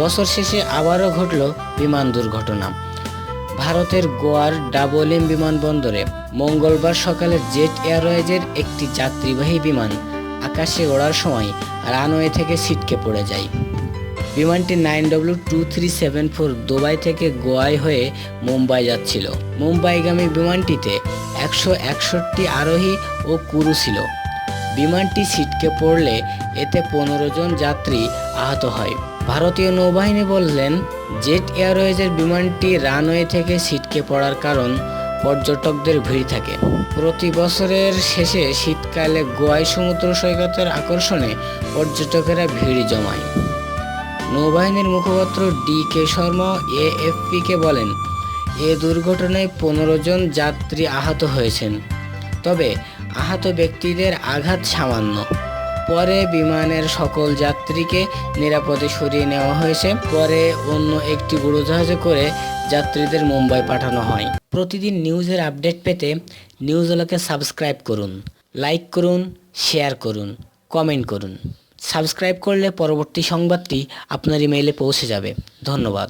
বছর শেষে আবারও ঘটল বিমান দুর্ঘটনা। ভারতের গোয়ার ডাবলিম বিমানবন্দরে মঙ্গলবার সকালে জেট এয়ারওয়েজের একটি যাত্রীবাহী বিমান আকাশে ওড়ার সময় রানওয়ে থেকে ছিটকে পড়ে যায়। বিমানটি nine W two three seven four Dubai থেকে গোয়ায় হয়ে মুম্বাই যাচ্ছিল। মুম্বাইগামী বিমানটিতে একশো একষট্টি আরোহী ও কুরু ছিল। বিমানটি ছিটকে পড়লে এতে পনেরো জন যাত্রী আহত হয়। ভারতীয় নৌবাহিনী বললেন, জেট এয়ারওয়েজের বিমানটি রানওয়ে থেকে ছিটকে পড়ার কারণ পর্যটকদের ভিড় থাকে। প্রতি বছরের শেষে শীতকালে গোয়ায় সমুদ্র সৈকতের আকর্ষণে পর্যটকেরা ভিড় জমায়। নৌবাহিনীর মুখপাত্র ডি কে শর্মা এএফপিকে বলেন, এ দুর্ঘটনায় পনেরো জন যাত্রী আহত হয়েছেন। তবে আহত ব্যক্তিদের আঘাত সামান্য। পরে বিমানের সকল যাত্রীকে নিরাপদে সরিয়ে নেওয়া হয়েছে। পরে অন্য একটি উড়োজাহাজে করে যাত্রীদের মুম্বাই পাঠানো হয়। প্রতিদিন নিউজের আপডেট পেতে নিউজওয়ালাকে সাবস্ক্রাইব করুন, লাইক করুন, শেয়ার করুন, কমেন্ট করুন। সাবস্ক্রাইব করলে পরবর্তী সংবাদটি আপনার ইমেইলে পৌঁছে যাবে। ধন্যবাদ।